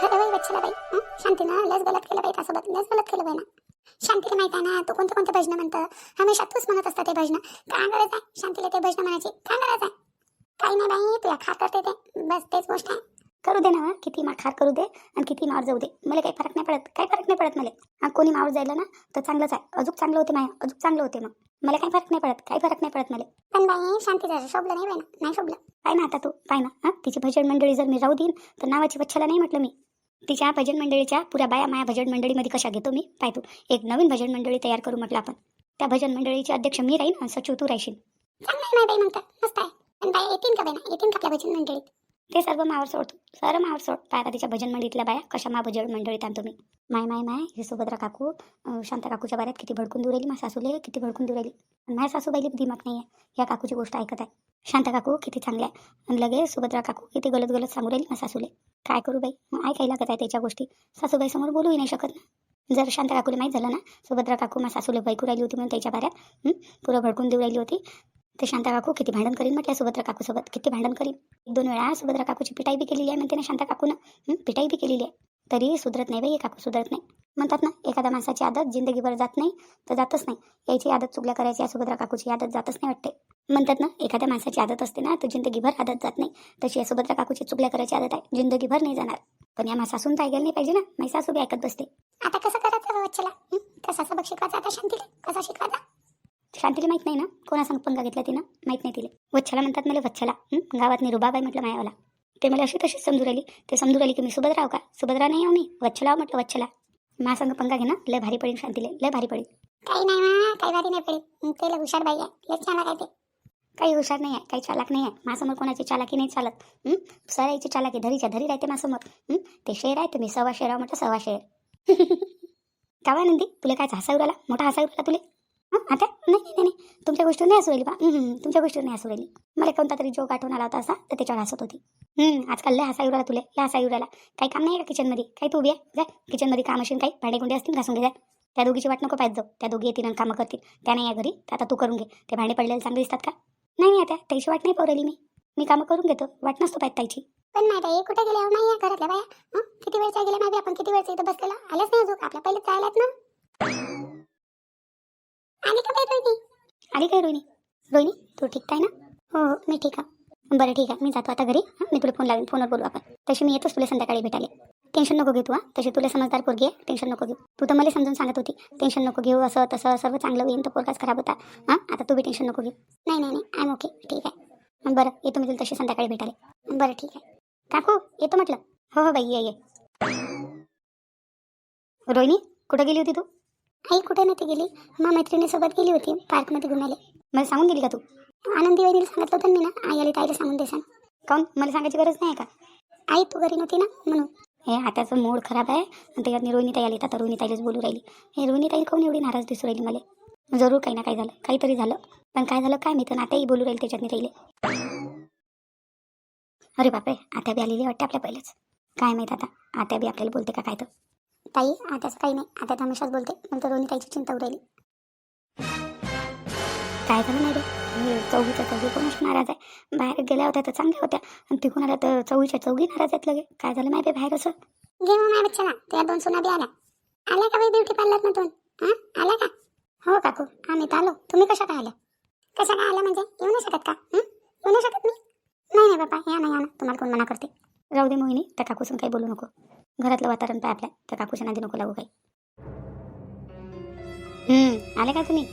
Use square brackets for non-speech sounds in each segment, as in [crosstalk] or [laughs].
खरं बाई बच्चला बाई? शांतीनं लस गलत केलं बाई त्यासोबत. लस गलत केलं बाई ना शांतीला माहीत आहे ना तू कोणते कोणते भजनं म्हणतं? हमेशा तूच म्हणत असतं ते भजनं. काय गरज आहे शांतीला ते भजनं म्हणायची? काय गरज आहे? काही नाही बाई तुला खार करते ते. बस तेच गोष्ट आहे. करू दे ना किती मा खार करू दे आणि किती मार जाऊ दे. मला काही फरक नाही पडत. काही फरक नाही पडत मला. कोणी मावर जायला ना तर चांगलंच आहे. अजून चांगलं होते माय. अजून चांगलं होते मग. मला काही फरक नाही पडत. काही फरक नाही पडत मला. पण बाई शांतीचं शोभलं नाही बाई नाही शोभलं. पाय ना आता तू. पाय ना हा? तिची भजन मंडळी जर मी राहू देईन तर नावाची वच्छला नाही म्हटलं मी. तिच्या भजन मंडळीच्या पुऱ्या बाया माया भजन मंडळीमध्ये कशा घेतो मी? पाय तू. एक नवीन भजन मंडळी तयार करू म्हटलं आपण. त्या भजन मंडळीचे अध्यक्ष मी राहीन आणि सचिव तू राहशील. चांगलं आहे बाई म्हणतात. मस्त आहे. पण बाई येतील का बाई? ना येतील का आपल्या भजन मंडळीत? ते सर्व मावर सोडतो सर्व मावर सोड. पाय तिच्या भजन मंडळीतल्या बाया कशा मा भजन मंडळीत आणतो मी माय माय माय हे सुभद्रा काकू शांता काकूच्या बाऱ्यात किती भडकून दूर राहिली माझ्या सासूले किती भडकून दूर राहिली. आणि माझ्या सासूबाईला दिमाग नाही आहे या काकूची गोष्ट ऐकत आहे. शांता काकू किती चांगल्या आहे. आणि लगेच सुभद्रा काकू किती गलत गलत सांगू राहिली माझ्या सासूले. काय करू बाई? मग ऐकायला लागत आहे त्याच्या गोष्टी? सासूबाई समोर बोलूही नाही शकत ना? जर शांता काकूला माहीत झालं ना सुभद्रा काकू मा सासूला बायकू राहिली होती म्हणून त्याच्या बाऱ्यात पुरं भडकून देऊ राहिली होती. ते शांता काकू किती भांडण करीन म्हटल्या सुभद्रा काकूसोबत? किती भांडण करीन? एक दोन वेळा सुभद्रा काकूची पिटाई बी केलेली आहे म्हणते ना शांता काकूनं. पिटाई बी केलेली आहे. तरी सुधरत नाही बाई हे काकू सुधरत नाही. म्हणतात ना एखाद्या माणसाची आदत जिंदगीभर जात नाही तर जातच नाही. याची आदत चुकल्या करायची या सुभद्रा काकूची आदत जातच नाही वाटते. म्हणतात ना एखाद्या माणसाची आदत असते ना तर जिंदगीभर आदत जात नाही. तशी या सुभद्रा काकूची चुकल्या करायची आदत आहे जिंदगीभर नाही जाणार. पण या माझ्या सासून तर ऐकायला नाही पाहिजे ना माझी सासू बी ऐकत बसते आता कसं करायचं बच्चेला कसा शिकवायचा आता शांतीला कसा शिकवायचा? शांतीला माहीत नाही ना? कोणासंग पंगा घेतला तिनं? माहीत नाही तिला. वच्छला म्हणतात मला वच्छला? गावात मी रुबाबाई म्हटलं मायावाला. ते मला अशी तशीच समजू राहिली. ते समजू राहिली की मी सुभद्राव का? सुभद्रा नाही आहो मी. वच्छला म्हटलं वच्छला. माझ्यासंग पंगा घे ना. लय भारी पडेल शांतीले. लय भारी पडेल. काही नाही मा. काही भारी नाही पडेल. ते लय हुशार बाई आहे. लय चालाक आहे ते. काही हुशार नाही आहे. काही चालाक नाही आहे. माझ्यासमोर कोणाची चालाकी नाही चालत? सराईची चालाकी धरीच्या धरी राहते माझ्यासमोर हं? ते शेर आहे तुम्ही सव्वा शेराव म्हटलं सव्वा शेर. [laughs] काय नंदी तुला काय हसा उराला मोठा हसा उराला तुले? आता? नाही नाही नाही. तुमच्या गोष्टीवर नाही असू राहिली बा. तुमच्या गोष्टीवर नाही असू राहिली. मला कोणता तरी जोक आठवण आला होता असा तर त्याच्यावर हसत होती. आजकाल लय हसा उराला तुले लय हसा उराला काही काम नाही का का किचनमध्ये काही तू उभी आहे? जाय किचनमध्ये काम असेल काही भांडेकुंडे असतील घासून घे जाय त्या दोघीची वाट नको पाहिजे जाऊ. त्या दोघी येतील आणि कामं करतील. त्या नाही या घरी तर आता तू करून घे. ते भांडे पडलेले चांगले दिसतात का? नाही नाही आता त्याची वाट नाही पवरली मी. मी कामं करून घेतो. वाट नसतो पाहिजे त्याची. पण नाही बाई कुठे गेले? नाही घरातल्या बाया. किती वेळचा गेल्या माहिती आपण किती वेळचा इथं बसलेला? आल्याच नाही अजून. आपल्या पहिले चालल्यात ना. आली का बाई रोहिणी? आली काय रोहिणी? रोहिणी तू ठीक आहे ना? हो हो मी ठीक आहे. बरं ठीक आहे मी जातो आता घरी. हां मी तुला फोन लावेन फोनवर बोलू आपण. तशी मी येतोच तुला संध्याकाळी भेटायला. टेन्शन नको घेऊ तू हां. तशी तुला समजदार पोरगी आहे टेन्शन नको घेऊ. तू तर मला समजून सांगत होती टेन्शन नको घेऊ असं तसं सर्व चांगलं होईल तर पोरगाच खराब होता. हां आता तू बी टेन्शन नको घेऊ. नाही नाही नाही आय एम ओके ठीक आहे. बरं येतो मी तुला तशी संध्याकाळी भेटायला. बरं ठीक आहे. काकू येतो म्हटलं. हो हो बाई ये ये. रोहिणी कुठं गेली होती तू? आई कुठे नव्हती गेली? मा मैत्रिणीसोबत गेली होती पार्कमध्ये घुमायला. मला सांगून गेली का तू? आनंदी वहिनीला सांगितलं होतं मी ना आई आली ताईला सांगून देसान. काऊन मला सांगायची गरज नाही का? आई तू घरी नव्हती ना म्हणून. हे आताचं मूड खराब आहे. आणि त्याच्यात रोहिणी ताई आली आता रोहिणी ताईलाच बोलू राहिली. हे रोहिणी ताई काऊन एवढी नाराज दिसू राहिली मला? जरूर काही ना काही झालं काहीतरी झालं. पण काय झालं काय मी तर आताही बोलू राहील त्याच्यात राहिले. अरे बापरे आता बी आलेली वाटते आपल्या पहिलेच. काय माहीत आता आता बी आपल्याला बोलते का काय तर. ताई आताच काही नाही. आता तर हमेशाच बोलते. नंतर रोहिणी ताईची चिंता उरायली काय झालं नाही रे हे चौघीच्या चौघी कोणाशी नाराज आहे? बाहेर गेल्या होत्या तर चांगल्या होत्या. आणि तिकून आल्या तर चौघीच्या चौघी नाराज आहेत लगे. काय झालं माहिती बाहेर असं? घे मग माझ्या बच्चाला त्या दोन सोना बी आल्या. आल्या का बाई ब्युटी पार्लर मधून? हां? आल्या का? हो काकू. आम्ही तर आलो. तुम्ही कशा काय आल्या? कशा काय आल्या म्हणजे? येऊ नाही शकत का? हं? येऊ नाही शकत मी? नाही नाही बाबा. या ना या ना. तुम्हाला कोण मना करते? राहू दे मोहिनी. त्या काकूसून काही बोलू नको. घरातलं वातावरण पाय आपल्या. त्या काकूच्या नादी नको लागू काही. हम्म, आले का तुम्ही?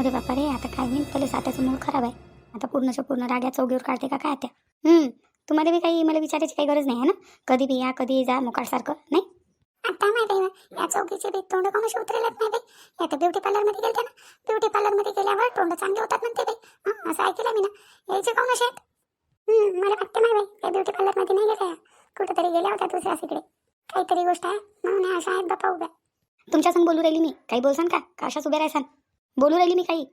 अरे बापा रे आता काय होईल पहिले सात्याचं मूळ खराब आहे. आता पूर्णच्या पूर्ण राग्या चौगीवर काढते का काय त्या? हम्म, तुम्हाला बी काही मला विचारायची काही गरज नाही आहे ना? कधी बी या कधी जा मुकाडसारखं नाही? आता माहिती या चौकीचे बी तोंड कोणाशी उतरेलच नाही बाई. आता ब्युटी पार्लरमध्ये गेलते ना? ब्युटी पार्लरमध्ये गेल्यावर तोंड चांगले होतात म्हणते बाई. हं, असं ऐकलं मी ना. यायचे कोण असे आहेत मला वाटतं नाही बाई त्या ब्युटी पार्लरमध्ये नाही गेल्या. कुठेतरी गेल्या होत्या दुसऱ्या तिकडे काहीतरी गोष्ट आहे. म्हणून अशा आहेत बापा उभ्या. तुमच्या संग बोलू राहिली मी. काही बोलसान का? कशाच उभ्या राहसान बोलू राहिली मी काही.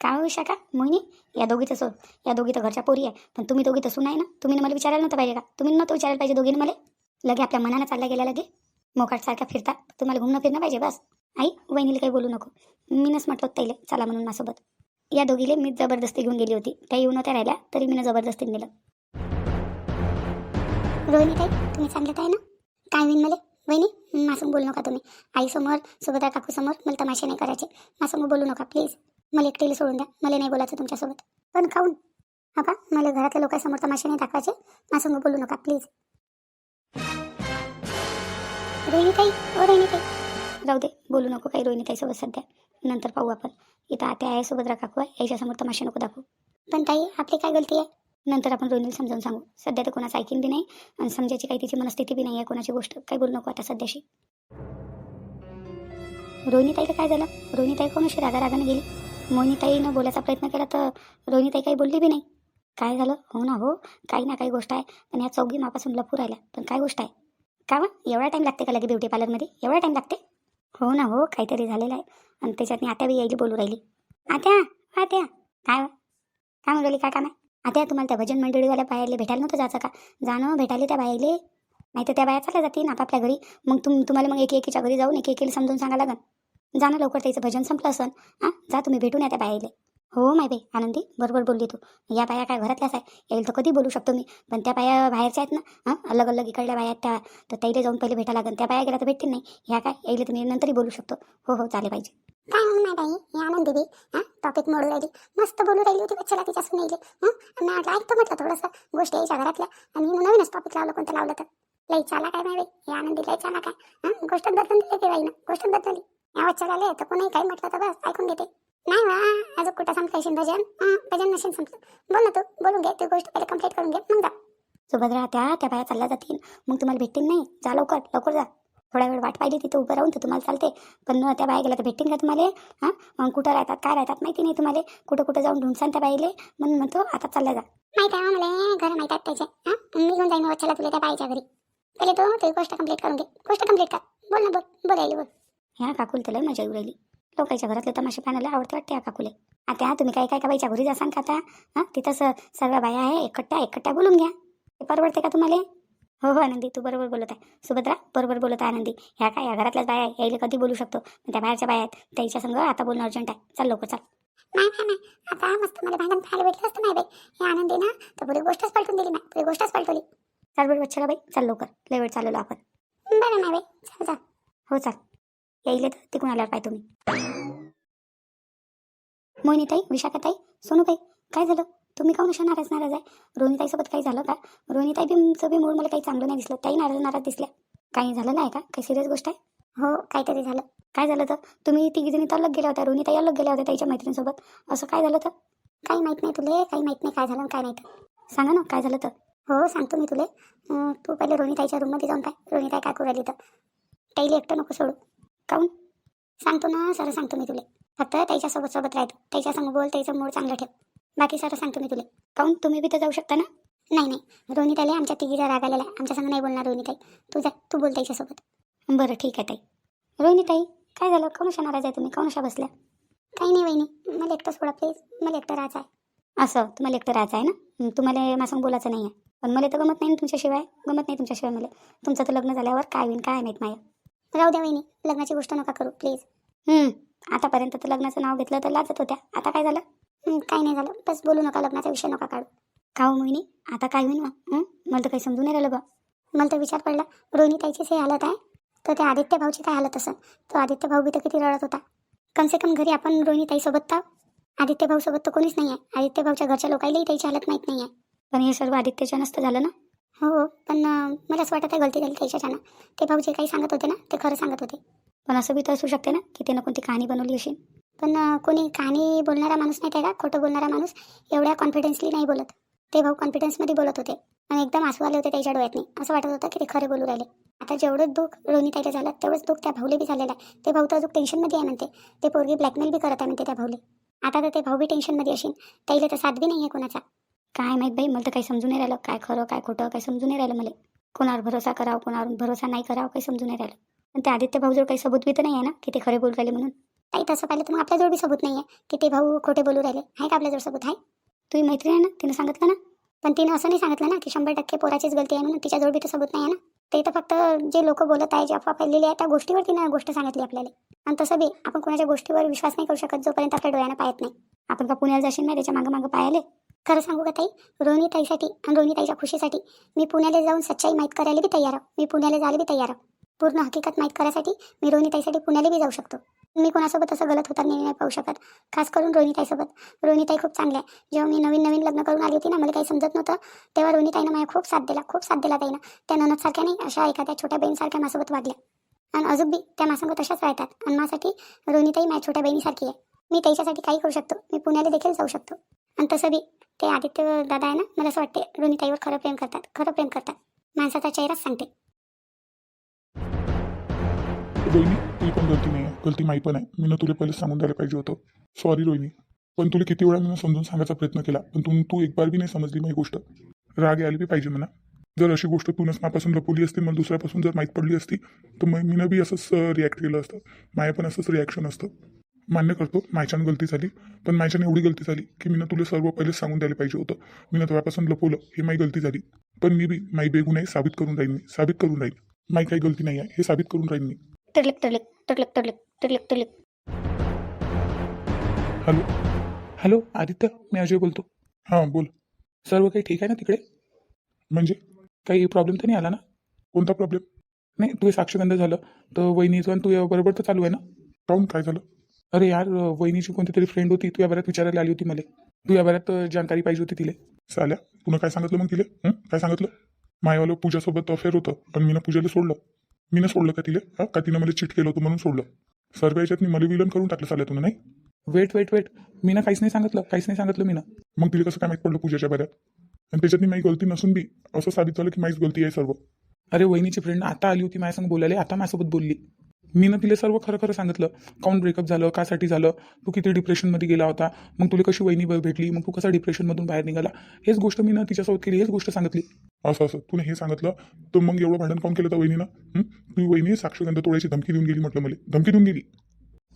काय होऊ का मोहिनी या दोघीचं सो या दोघी तर घरच्या पोरी आहे. पण तुम्ही दोघी तर सुन आहे ना? तुम्ही मला विचारायला नव्हतं पाहिजे का? तुम्ही नव्हतं विचारायला पाहिजे दोघीनं मला? लगे आपल्या मनानं चालला गेला लगे. मोकाटसारखा फिरता. तुम्हाला घुमणं फिरणं पाहिजे बस. आई वहिनीला काही बोलू नको. मीनच म्हटलं होतं ताईले चला म्हणून माझ्यासोबत. या दोघीले मी जबरदस्ती घेऊन गेली होती. त्या येऊन होत्या राहिल्या तरी मीनं जबरदस्तीने नेलं. रोहिणी ताई तुम्ही चांगलं आहे ना? काय होईन मला? वहिनी मासून बोलू नका तुम्ही. आईसमोर सुभद्रा काकूसमोर मला तमाशे नाही करायचे. मासून बोलू नका प्लीज मला एकटीला सोडून द्या. मला नाही बोलायचं तुमच्यासोबत. पण काऊन हा मला घरातल्या लोकांसमोर तमाशे नाही दाखवायचे. मासून बोलू नका प्लीज रोहिणीताई ओ रोहिणीताई. जाऊ दे बोलू नको काही रोहिणीताईसोबत सध्या. नंतर पाहू आपण. इथं आत्या आहे सुभद्रा काकू आहे. याच्यासमोर तमाशे नको दाखवू. पण ताई आपली काय गलती आहे? नंतर आपण रोहिणीला समजावून सांगू. सध्या तर कोणाचं ऐकीन बी नाही आणि समजायची काही तिची मनस्थिती बी नाही आहे कोणाची गोष्ट. काही बोलू नको आता सध्याशी. रोहिणीताईला काय झालं? रोहिणीताई कोणाशी रागा रागाने गेली? मोहिनीताईनं बोलायचा प्रयत्न केला तर रोहिणीताई काही बोलली बी नाही. काय झालं? हो ना हो. काही ना काही गोष्ट आहे. पण ह्या चौघी मापासून लपू राहिल्या. पण काय गोष्ट आहे? का वा? एवढा टाईम लागते का लगे ब्युटी पार्लरमध्ये एवढा टाईम लागते? हो ना हो. काहीतरी झालेलं आहे. आणि त्याच्यातनी आत्या बी यायली बोलू राहिली. आत्या! आत्या! काय काय म्हणून काय काम आहे? आता तुम्हाला त्या भजन मंडळीवाल्या बायाले भेटायला नव्हतं जायचं का? जाणं भेटायला त्या बायाले. नाही तर त्या बाया चालल्या जातील आपापल्या घरी. मग तुम तुम्हाला मग एक एकीच्या घरी जाऊन एक एकीला समजून सांगा लागन. जा ना लवकर त्याचं भजन संपलं असन. हां जा तुम्ही भेटून या त्या बायाले. हो माय बाई आनंदी बरोबर बोलली तू. या बाया काय घरातल्याच आहे येईल तर कधी बोलू शकतो मी. पण त्या बाया बाहेरच्या आहेत ना हां अलग अलग इकडल्या बाया आहेत त्या. तर त्याला जाऊन पहिले भेटा लागन. त्या बाया गेल्या तर भेटतील नाही. ह्या काय? यायला तुम्ही नंतरही बोलू शकतो. हो हो चालेल पाहिजे काय म्हणून नाही बाई? या आनंदी बी हा? टॉपिक मोडू राहिली. मस्त बोलू राहिली होती बच्चाला तिच्या येईल हां? मी म्हटलं ऐकतो म्हटलं थोडंसं. गोष्टी यायच्या घरातल्या. आणि मी नवीनच टॉपिक लावलं कोणतं लावलं तर. लई चाला काय नाही बाई? या आनंदी लई चाला काय? हां? गोष्ट बदलून दिली ते बाईनं? गोष्ट बदलली. या बच्चाला आले तर कोणी काय म्हटलं तर बस ऐकून घेते. नाही वा अजून कुठं संपलं भजन? हां भजन नसेल संपलं. बोल ना तू बोलून घे ती गोष्ट पहिले कंप्लीट करून घे मग जा. सुभद्रा त्या त्या बाया चालल्या जातील. मग तुम्हाला भेटतील नाही. जा लवकर लवकर जा. थोडा वेळ वाट पाहिली तिथे उभं राहून तर तुम्हाला चालते पण न त्या बाया गेल्या तर भेटतील का तुम्हाला? हां? मग कुठं राहतात काय राहतात माहिती नाही तुम्हाला. कुठं कुठं जाऊन ढुंडसान त्या बाईले. म्हणून म्हणतो आता चालल्या जा. माहिती आहे मला घर माहीत आहेत त्याचे. हां? मी घेऊन जाईन वच्छला तुला त्या बाईच्या घरी. पहिले तो तुझी गोष्ट कंप्लीट करून घे गोष्ट कंप्लीट कर. बोल ना बोल. बोलायली बोल. ह्या काकूल त्याला मजा येऊ राहिली. लोकांच्या घरातले तमाशे पाहायला आवडते वाटते या काकुले. आता तुम्ही काय काय का बाईच्या घरी जासान का आता? हां? तिथं सर्व बाया आहे एकट्या एकट्या बोलून घ्या. ते परवडते का तुम्हाला? हो हो आनंदी तू बरोबर बोलत आहे. सुभद्रा बरोबर बोलत आहे आनंदी. ह्या काय या घरातल्याच बाया आहे? यायला कधी बोलू शकतो? त्या बाहेरच्या बाया आहेत. त्याच्या संग आता बोलणं अर्जंट आहे. चल लवकर चल. नाही नाही नाही. आता मस्त मला भांडण पाहायला भेटलं असतं नाही बाई. हे आनंदी ना तर पुरी गोष्टच पलटून दिली नाही पुरी गोष्टच पलटवली. चल बरं बच्चा बाई. चल लवकर. लय वेळ चालवलो आपण. बरं नाही बाई. चल चल हो चल. यायले तर तिकडून आल्यावर पाय तुम्ही मोहिनीताई विशाखाताई सोनूताई काय झालं? तुम्ही काऊन अशा नाराज नाराज आहे? रोहिताईसोबत काही झालं का? रोहिताई बीचं बी मूळ मला काही चांगलं नाही दिसलं. ताई नाराज नाराज दिसल्या. काही झालं नाही का? काही सिरियस गोष्ट आहे? हो काहीतरी झालं. काय झालं तर? तुम्ही तिघी जणी तर अलग गेल्या होत्या. रोहिताई अलग गेल्या होत्या त्याच्या मैत्रिणीसोबत. असं काय झालं तर? काही माहीत नाही तुले काही माहीत नाही काय झालं काय नाही तर. सांगा ना काय झालं तर? हो सांगतो मी तुले. तू पहिले रोहिताईच्या रूममध्ये जाऊन काय रोहिणीताई काय करू राहिली तर. ताईला एकटं नको सोडू. काऊन? सांगतो ना सर सांगतो मी तुले. फक्त त्याच्यासोबत सोबत राहतो. त्याच्यासमोर बोल त्याचं मूड चांगलं ठेव. बाकी सर सांगतो मी तुले. काऊन तुम्ही बी तर जाऊ शकता ना? नाही नाही. रोहिणीताईला आमच्या तिघीचा राग आलेला आहे. आमच्या संग नाही बोलणार रोहिणीताई तू जा तू बोल त्याच्यासोबत बरं ठीक आहे ताई. रोहिणीताई काय झालं? काऊन अशा नाराज आहे तुम्ही? काऊन अशा बसल्या? काही नाही वहिनी. मला एकटं सोडा प्लीज मला एकटं राहायचं आहे. असं? तुम्हाला एकटं राहायचं आहे ना? तुम्हाला माझ्यासंग बोलायचं नाही आहे. पण मला तर गमत नाही ना तुमच्याशिवाय. गमत नाही तुमच्याशिवाय मला. तुमचं तर लग्न झाल्यावर काय होईन काय माहीत माया. राहू द्या वहिनी. लग्नाची गोष्ट नका करू प्लीज आतापर्यंत तर लग्नाचं नाव घेतलं तर लाजत होत्या. आता काय झालं? काही नाही झालं. बस बोलू नका लग्नाचा विषय नका काढू. का हो मोहिनी? आता काय होईन मग? हं? मला तर काही समजून नाही राहिलं बा. मला तर विचार पडला रोहिणी ताईचीच हे हालत आहे. तर त्या आदित्य भाऊची काय हालत असेल तो आदित्य भाऊ बी तर किती रडत होता. कमसे कम घरी आपण रोहिणी ताईसोबत तर आदित्य भाऊ सोबत तर कोणीच नाही आहे आदित्य भाऊच्या घरच्या लोकांनाही त्याची हालत माहीत नाही आहे पण हे सर्व आदित्यच्या नसतं झालं ना? हो पण अं, मला असं वाटत आहे गलती झाली त्याच्याच्यानं. ते भाऊ जे काही सांगत होते ना? ते खरं सांगत होते. पण असं बी तर असू शकते ना की त्यानं कोणती कहाणी बनवली असेल? पण कोणी कहाणी बोलणारा माणूस नाही आहे का? खोटं बोलणारा माणूस एवढ्या कॉन्फिडन्सली नाही बोलत. ते भाऊ कॉन्फिडन्समध्ये बोलत होते. आणि एकदम आसू आले होते त्याच्या डोळ्यातनी. असं वाटत होतं की ते खरे बोलू राहिले. आता जेवढं दुःख रोहिणीताईला झालं तेवढंच दुःख त्या भाऊले बी झालेलं आहे. ते भाऊ तर अजून टेन्शनमध्ये आहे म्हणते. ते पोरगी ब्लॅकमेल बी करत आहे म्हणते त्या भाऊले. आता तर ते भाऊ बी टेन्शनमध्ये असेल. त्याला तर साथ बी नाही आहे कोणाचा. काय माहीत बाई मला तर काही समजून नाही राहिलं. काय खरं काय खोटं काही समजून नाही राहिलं मला. कोणावर भरोसा करावं कोणावर भरोसा नाही करावं काही समजून नाही राहिलं. पण ते आदित्य भाऊजवळ काही सबूत बी तर नाही आहे ना की ते खरे बोलू राहिले म्हणून? ताई तसं पाहिलं तर मग आपल्याजवळ बी सबूत नाही आहे की ते भाऊ खोटे बोलू राहिले. आहे का आपल्याजवळ सबूत? आहे. तुम्ही मैत्रीण आहे ना? तिनं सांगितलं ना? पण तिनं असं नाही सांगितलं ना की शंभर टक्के पोराचीच गलती आहे म्हणून तिच्याजवळ बी तर सबूत नाही आहे ना? ते तर फक्त जे लोक बोलत आहे जे अफवा फैलेली आहे त्या गोष्टीवर तिनं गोष्ट सांगितली आपल्याला. आणि तसं बी आपण कोणाच्या गोष्टीवर विश्वास नाही करू शकत जोपर्यंत आपल्या डोळ्यानं पाहत नाही. आपण का पुण्याला जाशील नाही त्याच्या मागं मागं पाहिले खरं सांगू का ताई? रोहिणी ताईसाठी आणि रोहिणी ताईच्या खुशीसाठी मी पुण्याला जाऊन सच्चाई माहीत करायला बी तयार आहे. मी पुण्याला जायला बी तयार आहे. पूर्ण हकीकत माहीत करायसाठी मी रोहिणी ताईसाठी पुण्याला बी जाऊ शकतो. मी कोणासोबत असं गलत होताना नाही पाहू शकत. खास करून रोहिताईसोबत रोहिताई खूप चांगल्या आहे. जेव्हा मी नवीन नवीन लग्न करून आली होती ना मला काही समजत नव्हतं. तेव्हा रोहिताईनं माझ्या खूप साथ दिला खूप साथ दिला ताईनं. त्या ननदसारख्या नाही अशा एखाद्या छोट्या बहिणीसारख्या माझ्यासोबत वागल्या. आणि अजून बी त्या माझ्यासंग तशाच राहतात. आणि माझ्यासाठी रोहिणीताई माझ्या छोट्या बहिणीसारखी आहे. मी त्याच्यासाठी काही करू शकतो. मी पुण्याला देखील जाऊ शकतो. आणि तसं बी ते आदित्य दादा आहे ना मला असं वाटते रोहिताईवर खरं प्रेम करतात खरं प्रेम करतात. माणसाचा चेहराच सांगते. रोहिणी पण गलती नाही आहे गलती माही पण आहे. मी ना तुला पहिले सांगून द्यायला पाहिजे होतं. सॉरी रोहिणी पण तुला किती वेळा मी समजून सांगायचा प्रयत्न केला पण तू तू एक बार बी नाही समजली माझी गोष्ट. राग यायला बी पाहिजे म्हणा. जर अशी गोष्ट तूनच मापासून लपवली असती मला दुसऱ्यापासून जर माहीत पडली असती तर मग मीनं बी असंच रिॲक्ट केलं असतं. माया पण असंच रिॲक्शन असतं. मान्य करतो माझ्यानं गलती झाली पण माझ्यानं एवढी गलती झाली की मी तुला सर्व पहिले सांगून द्यायला पाहिजे होतं. मी तुझ्यापासून लपवलं ही माझी गलती झाली. पण मी बी माई बेगुनाही साबित करून राहीन मी साबित करून राहीन. माई काही गलती नाही आहे हे साबित करून राहीन मी. टरलिक टरलिक टरलिक टरलिक टरलिक टरलिक हॅलो हॅलो आदित्य मी अजय बोलतो. हां बोल. सर्व काही ठीक आहे ना तिकडे? म्हणजे काही प्रॉब्लेम तर नाही आला ना? कोणता प्रॉब्लेम नाही तुझे साक्षगंध झालं तर वहिनीचं आणि तुझ्या बरोबर तर चालू आहे ना? काऊन काय झालं? अरे यार वहिनीची कोणती तरी फ्रेंड होती तू या बऱ्यात विचारायला आली होती मला. तू या बऱ्यात जानकारी पाहिजे होती तिला. चाल्या पुन्हा काय सांगितलं मग तिले? काय सांगितलं? मायवालं पूजासोबत अफेअर होतं पण मी ना पूजाला सोडलं. मीनं सोडलं का तिले? हा का तिनं मला चिट केलं होतं म्हणून सोडलं? सर्व याच्यात मी मला विलन करून टाकलं साल्या तुला नाही? वेट वेट वेट मी ना काहीच नाही सांगितलं काहीच नाही सांगितलं मी ना मग तिला कसं काय माहीत पडलं पूजाच्या बऱ्यात? आणि त्याच्यात मी माझी गलती नसून बी असं साबित झालं की माझीच गलती आहे सर्व. अरे वहिनीची फ्रेंड आता आली होती माझ्यासंग बोलायला. आता माझ्यासोबत बोलली. मी ना तिला सर्व खरं खरं सांगितलं. काऊन ब्रेकअप झालं? कासाठी झालं? तू किती डिप्रेशनमध्ये गेला होता? मग तुला कशी वहिनी भेटली? मग तू कसा डिप्रेशनमधून बाहेर निघाला? हेच गोष्ट मी ना तिच्यासोबत केली हेच गोष्ट सांगितली. असं असं. तुला हे सांगितलं तर मग एवढं भांडण काऊन केलं तर वहिनीनं? हं? तुझी वहिनी साक्षगंध तोडायची धमकी देऊन गेली म्हटलं मला. धमकी देऊन गेली.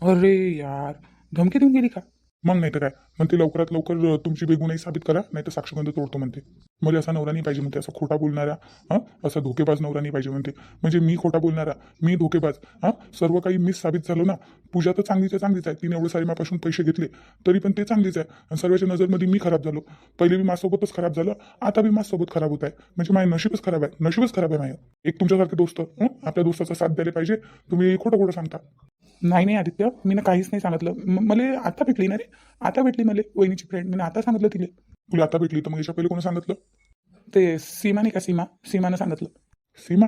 अरे यार धमकी देऊन गेली का? मग नाही तर काय? म्हणते लवकरात लवकर तुमची बेगुनाही साबित करा नाही तर साक्षगंध तोडतो म्हणते. मला असा नवरा नाही पाहिजे म्हणते असा खोटा बोलणारा हां? असा धोकेबाज नवरा नाही पाहिजे म्हणते. म्हणजे मी खोटा बोलणारा मी धोकेबाज हां? सर्व काही मिस साबित झालो ना पूजा तर चांगलीच आहे चांगलीच आहे. तिने एवढे सारे मापासून पैसे घेतले तरी पण ते चांगलीच आहे. आणि सर्वांच्या नजरमध्ये मी खराब झालो. पहिले बी माझ्यासोबतच खराब झालं आता बी माझ्यासोबत खराब होत आहे. म्हणजे माझ्या नशीबच खराब आहे नशीबच खराब आहे माझं. एक तुमच्यासारखे दोस्त हं? आपल्या दोस्ताचा साथ द्यायला पाहिजे. तुम्ही खोटं खोटं सांगता. नाही नाही आदित्य मी ना काहीच नाही सांगितलं. मला आता भेटली ना रे? आता भेटली मला वहिनीची फ्रेंड मी आता सांगितलं तिला. तुला आता भेटली तर मग याच्या पहिले कोणी सांगितलं? ते सीमा नाही का? सीमा. सीमानं सांगितलं. सीमा?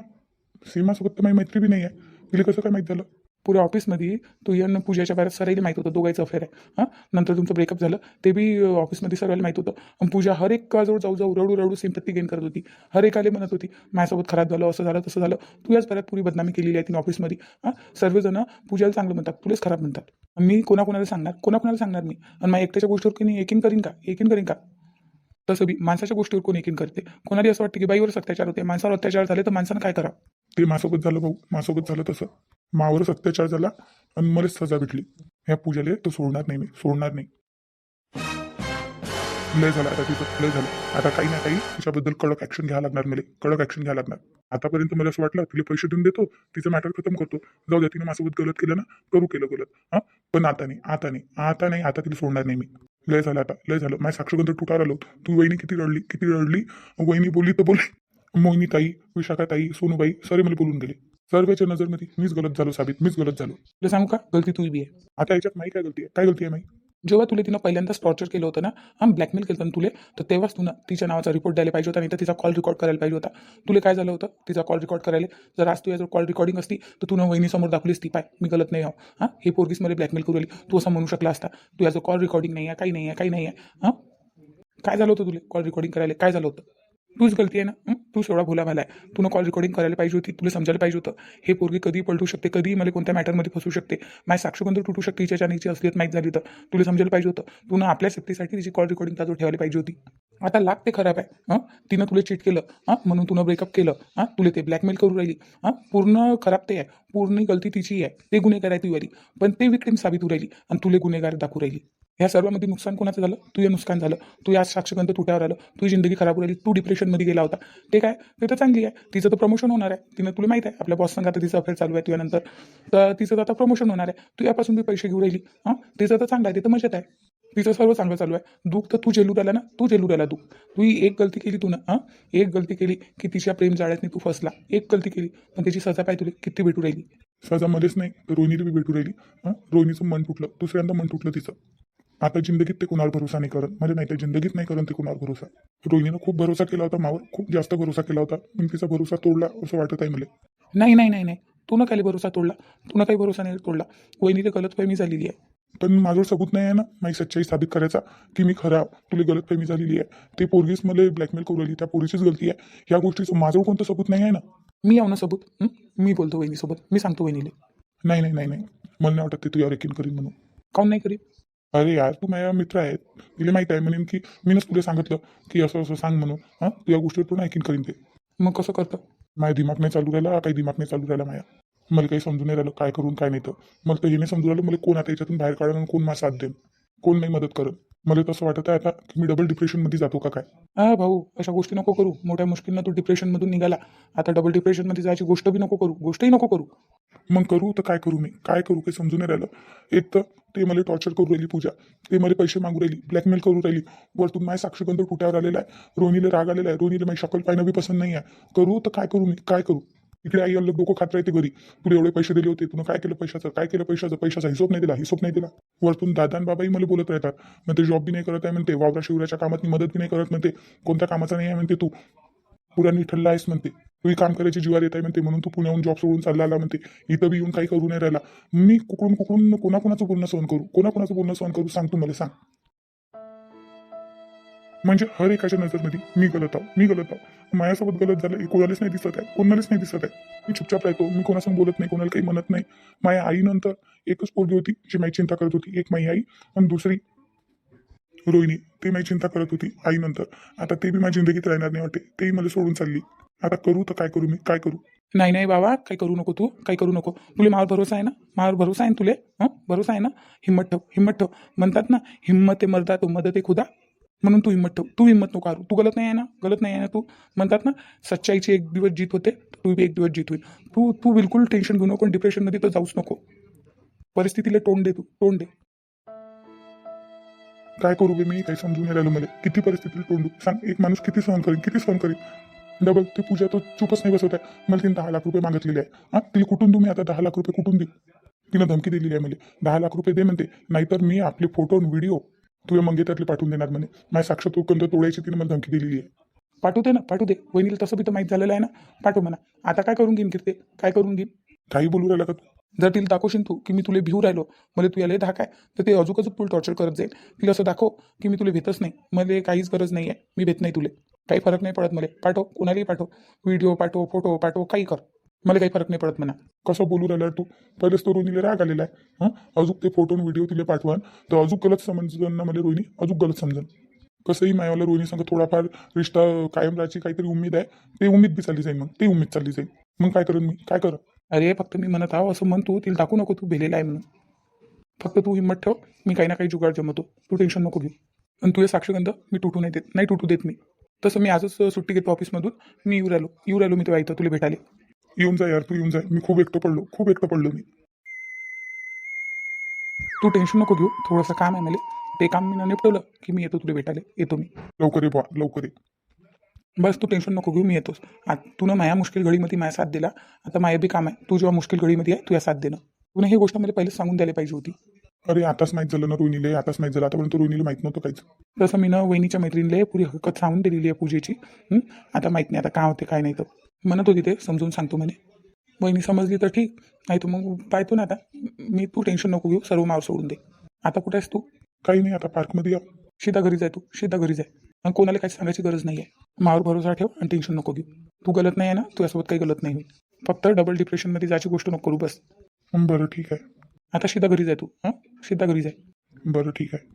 सीमासोबत तर माझी मैत्री बी नाही आहे तिला कसं काय माहीत झालं? पुऱ्या ऑफिसमध्ये तू या पूजाच्या बाहेर सरायला माहीत होतं. दोघांचं अफेअर आहे. हां? नंतर तुमचं ब्रेकअप झालं. ते बी ऑफिसमध्ये सर्वांना माहीत होतं. आणि पूजा हर एक काजवळ जाऊ जाऊ रडू रडू सिंपत्ती गेन करत होती. हर एकाले म्हणत होती. माझ्यासोबत खराब झालं असं झालं तसं झालं. तू याच बऱ्यात पुरी बदनामी केलेली आहे तिने ऑफिसमध्ये. हां? सर्वजण पूजाला चांगलं म्हणतात. तुलाच खराब म्हणतात. मी कोणाकोणाला सांगणार? कोणाकोणाला सांगणार मी? आणि माझ्या एकट्याच्या गोष्टीवर कोणी एकीन करीन का? एकीन करीन का? तसं बी माणसाच्या गोष्टीवर कोण एकीन करते? कोणाला असं वाटतं की बाईवरच अत्याचार होते माणसावर अत्याचार झाले तर माणसानं काय करा ते मासोबत झालं भाऊ. मासोबत झालं तसं. मावरच अत्याचार झाला आणि मलाच सजा भेटली. ह्या पूजाले तो सोडणार नाही मी. सोडणार नाही. लय झालं आता तिथं लय झालं. आता काही ना काही तिच्याबद्दल कडक ऍक्शन घ्यावं लागणार मला. कडक ऍक्शन घ्यावं लागणार. आतापर्यंत मला असं वाटलं तिला पैसे देऊन देतो. तिचं मॅटर खतम करतो. जाऊ द्या तिने माझ्यासोबत गलत केलं ना? करू केलं गलत. हां? पण आता नाही. आता नाही. आता नाही. आता तिला सोडणार नाही मी. लय झालं आता लय झालं. माझ्या साक्षगंध तुटार आलो तू वहिनी किती रडली किती रडली? वहिनी बोलली तर बोलली मोहिनी ताई विशाखा ताई सोनूबाई सरे मला बोलून गेले. सर्वेच्या नजरमध्ये मीच गलत झालो साबित मीच गलत झालो. तुला सांगू का? गलती तुझी बी आहे. आता याच्यात माही काय गलती आहे? काय गलती आहे माही जेव्हा तुला तिनं पहिल्यांदाच टॉर्चर केलं होतं ना हां ब्लॅकमेल केलं होतं तुले तर तेव्हाच तुला तिच्या नावाचा रिपोर्ट द्यायला पाहिजे होता नाही तर तिचा कॉल रेकॉर्ड करायला पाहिजे होता. तुला काय झालं होतं? तिचा कॉल रेकॉर्ड करायला. जर आज तुझ्या जर कॉल रेकॉर्डिंग असती तर तुला वहिनीसमोर दाखवलीस ती पाय मी गलत नाही आहो. हां हे पोरगीस मला ब्लॅकमेल करू आली तू असं म्हणू शकला असता. तू याचं कॉल रेकॉर्डिंग नाही आहे काही नाही आहे काही नाही आहे हां? काय झालं होतं तुला कॉल रेकॉर्डिंग करायला? काय झालं होतं? तूच गलती आहे ना? तूच एवढा भोला भाला आहे तू कॉल रेकॉर्डिंग करायला पाहिजे होती तुला समजायला पाहिजे होतं. हे पोरगी कधी पलटू शकते कधी मला कोणत्या मॅटरमध्ये फसू शकते. माझ्या साक्षगंध तुटू शकते हिच्या चानीची असलियत माहीत झाली तर. तुला समजायला पाहिजे होतं. तुला आपल्या सेफ्टीसाठी तिची कॉल रेकॉर्डिंग ताजू ठेवायला पाहिजे होती. आता लाग ते खराब आहे. हां? तिनं तुला चीट केलं. हां? म्हणून तुला ब्रेकअप केलं. हां? तुला ते ब्लॅकमेल करू राहिली. हां? पूर्ण खराब ते आहे. पूर्ण गलती तिची आहे. ते गुन्हेगार आहे तुझी पण ते विक्टीम साबित होऊ राहिली आणि तुले गुन्हेगार दाखवू राहिली. ह्या सर्वांमध्ये नुकसान कोणाचं झालं? तुझं नुकसान झालं. तू या साक्षगंध तुट्यावर आलं. तुझी जिंदगी खराब होऊ राहिली. तू डिप्रेशनमध्ये गेला होता. ते काय? ते तर चांगली आहे. तिचं तर प्रमोशन होणार आहे. तिनं तुला माहीत आहे. आपल्या बॉस संघ आता तिचं अफेअर चालू आहे तुझ्यानंतर. तर तिचं तर आता प्रमोशन होणार आहे. तू यापासून बी पैसे घेऊ राहिली. हां? तिचं तर चांगलं आहे. ते तर मजेत आहे. तिचं सर्व चांगलं चालू आहे. दुःख तर तू झेलू राहिला ना? तू झेलू राहिला दुःख. तू ही एक गलती केली तू ना? हां? एक गलती केली की तिच्या प्रेम जाळ्यातनी तू फसला. एक गलती केली. पण त्याची सजा पाय तुला. किती भेटू राहिली? सजा मध्येच नाही. तर रोहिणीला बी भेटू राहिली. हां? रोहिणीचं मन तुटलं दुसऱ्यांदा मन तुटलं तिचं. आता जिंदगीत ते कुणावर भरोसा नाही करत. म्हणजे नाही तर जिंदगीत नाही करत ते कुणावर भरोसा. रोहिणीनं खूप भरोसा केला होता मावर. खूप जास्त भरोसा केला होता. पण तिचा भरोसा तोडला असं वाटत आहे मला. नाही नाही नाही नाही. तू ना काही भरोसा तोडला. तू ना काही भरोसा नाही तोडला. वहिनी तर गलतफहमी झालेली आहे. पण माझ्यावर सबूत नाही आहे ना माझी सच्चाई साबित करायचा? की मी खरा तुला गलतफहमी झालेली आहे. ते पोरगीच मला ब्लॅकमेल करू राहिली त्या पोरीचीच गलती आहे. या गोष्टीचं माझं कोणतं सबूत नाही आहे ना? मी आहो ना सोबत हं? मी बोलतो वहिनीसोबत मी सांगतो वहिनीले. नाही नाही नाही नाही. मला नाही वाटत ते तू यावर यकीन करीन म्हणून. काऊन नाही करी अरे यार तू माझ्या मित्र आहेत तिला माहिती आहे म्हणेन की मीनच तुला सांगितलं की असं असं सांग म्हणून. हां? तू या गोष्टीवर पूर्ण ऐकीन करीन ते. मग कसं करतं? माझ्या दिमाग नाही चालू राहिला काही दिमाग नाही चालू राहिला माझ्या. मला काही समजून नाही राहिलं काय करून काय नाही तर. मला तर हे नाही समजून राहिलं मला कोण आता याच्यातून बाहेर आणि कोण माझा साथ देईन कोण नाही मदत करत? मला तसं वाटत आहे आता की मी डबल डिप्रेशनमध्ये जातो का काय? हा भाऊ अशा गोष्टी नको करू. मोठ्या मुश्किलनं तू डिप्रेशनमधून निघाला. आता डबल डिप्रेशनमध्ये जायची गोष्ट बी नको करू. गोष्टही नको करू. मग करू तर काय करू मी? काय करू? काही समजून नाही राहिलं. एक तर ते मला टॉर्चर करू राहिली पूजा. ते मला पैसे मागू राहिली ब्लॅकमेल करू राहिली. वरतून माझ्या साक्षीबंध तुट्यावर आलेला आहे. रोनीला राग आलेला आहे. रोनीला माझी शकल पाहिणं बी पसंत नाही आहे. करू तर काय करू मी? काय करू? इकडे आई अलग डोकं खात राहते घरी. तुला एवढे पैसे दिले होते तुला काय केलं पैशाचं? काय केलं पैशाचं? पैशाचा हिशोब नाही दिला हिशोब नाही दिला. वरतून दादा आणि बाबाही मला बोलत राहतात. म्हणते जॉब बी नाही करत आहे म्हणते. वावरा शिवराच्या कामात मी मदत बी नाही करत म्हणते. कोणत्या कामाचा नाही आहे म्हणते तू. पुरा ठरला आहेस म्हणते. तू काम करायची जीवार येत आहे म्हणते. म्हणून तू पुण्याहून जॉब सोडून चालला आला म्हणते. इथं बी येऊन काही करू नाही राहिला. मी कुकडून कुकडून कोणाकोणाचं बोलणं सहन करू? कोणाकोणाचं बोलणं सहन करू? सांग तू मला सांग. म्हणजे हर एकाच्या नजरमध्ये मी गलत आहो मी गलत आहो. माझ्यासोबत गलत झालं कोणालाच नाही दिसत आहे कोणालाच नाही दिसत आहे. मी चुपचाप राहतो मी कोणासंग बोलत नाही कोणाला काही म्हणत नाही. माझ्या आईनंतर एकच पोरगी होती जी माझी चिंता करत होती एक माझी आई आणि दुसरी रोहिणी. ते माझी चिंता करत होती आईनंतर आता ते बी माझ्या जिंदगीत राहणार नाही वाटते. तेही मला सोडून चालली. आता करू तर काय करू मी? काय करू? नाही नाही बाबा काही करू नको तू काही करू नको. तुला मावर भरोसा आहे ना? मावर भरोसा आहे ना तुले? हां? भरोसा आहे ना? हिंमत ठेव हिंमत ठेव. म्हणतात ना हिंमत आहे मरदा तो मदत खुदा. म्हणून तू हिंमत ठेव. तू हिंमत नको हारू तू गलत नाही आहे ना? गलत नाही आहे ना तू? म्हणतात ना सच्चाईची एक दिवस जीत होते तू बी एक दिवस जीत होईल. तू तू बिलकुल टेन्शन घेऊ नको डिप्रेशनमध्ये तर जाऊच नको. परिस्थितीला तोंड दे तू. तोंड दे. काय करू बे मी? काही समजून नाही राहिलो मला. किती परिस्थितीला तोंडू सांग एक माणूस किती सहन करेल किती सहन करेल डबल ते पूजा तो चुपच नाही बसवत आहे. मला तिने दहा लाख रुपये मागितलेले आहे. हां तिला कुठून देऊ मी आता दहा लाख रुपये? कुठून देऊ? तिनं धमकी दिलेली आहे मला. दहा लाख रुपये दे म्हणते. नाहीतर मी आपले फोटो आणि व्हिडिओ तुझ्या मंगेतातले पाठवून देणार म्हणे. माझ्या साक्षात कंद तोडायची तिने मला धमकी दिलेली आहे. पाठवू दे ना पाठवू दे. वहिनीला तसं बी तर माहीत झालेलं आहे ना. पाठव म्हणा. आता काय करून घेईन किती काय करून घेईन? काही बोलू राहिला का तू? जर तिला दाखवशील तू की मी तुला भिऊ राहिलो मला तू याला धाक आहे तर ते अजून अजून तुला टॉर्चर करत जाईल. तिला असं दाखव की मी तुला भेटच नाही. मला काहीच गरज नाही आहे मी भेट नाही तुले. काही फरक नाही पडत मला. पाठव. कोणालाही पाठव. व्हिडिओ पाठव फोटो पाठव काही कर. मला काही फरक नाही पडत म्हणा. कसं बोलू राहिला तू? पहिलेच तो रोहिणीला राग आलेला आहे. हां? अजून ते फोटो आणि व्हिडिओ तिला पाठवान तर अजून गलत समजन ना मला रोहिणी? अजून गलत समजन कसंही मायावाला रोहिणी संग थोडाफार रिश्ता कायम राहायची काहीतरी उमेद आहे. ते उमेद बी चालली जाईल मग. ते उमेद चालली जाईल मग काय करेन मी? काय कर? अरे फक्त मी म्हणत आहो असं म्हण तू. तिला टाकू नको तू. भेलेला आहे म्हणून. फक्त तू हिंमत ठेव. मी काही ना काही जुगाड जमवतो. तू टेन्शन नको घेऊ. आणि तुझे साक्षगंध मी तुटू नाही देत. नाही तुटू देत मी. तसं मी आजच सुट्टी घेतो ऑफिसमधून मी येऊ राहिलो. येऊ राहिलो मी तेव्हा इथं तुला भेटायला. येऊन जा यार तू येऊन जा. मी खूप एकटं पडलो खूप एकटं पडलो मी. तू टेन्शन नको घेऊ. थोडंसं काम आहे मला. ते काम मी निपटवलं की मी येतो तुला भेटायला. येतो मी. लवकर ये बुवा लवकर ये. बस तू टेन्शन नको घेऊ मी येतोच. आता तू ना माझ्या मुश्किल घडीमध्ये माझ्या साथ दिला. आता माझ्या बी काम आहे. तू जेव्हा मुश्किल घडीमध्ये आहे तुझ्या साथ देणं. तुला ही गोष्ट मला पहिलेच सांगून द्यायला पाहिजे होती. अरे आताच माहीत झालं ना रोहिणीला. आताच माहीत झालं. आतापर्यंत रोहिणीला माहीत नव्हतं काहीच. तसं मी ना वहिनीच्या मैत्रिणीला पुरी हकीकत सांगून दिलेली आहे पूजेची? आता माहीत नाही आता काय होते काय नाही तर. म्हणत होती ते समजून सांगतो म्हणे. वहिनी समजली तर ठीक नाही तर मग पाहतो ना आता. मी तू टेन्शन नको घेऊ सर्व माव सोडून दे. आता कुठे आहेस तू? काही नाही आता पार्कमध्ये या. सीधा घरी जाय तू सीधा घरी जाय आणि कोणाला काही सांगायची गरज नाही आहे मावर भरोसा ठेव आणि टेन्शन नको घेऊ. तू गलत नाही आहे ना तुझ्यासोबत काही गलत नाही. होईल फक्त डबल डिप्रेशनमध्ये जायची गोष्ट नको करू बस. बरं ठीक आहे. आता सीधा घरी जाय तू हां? सीधा घरी जाय बरं ठीक आहे.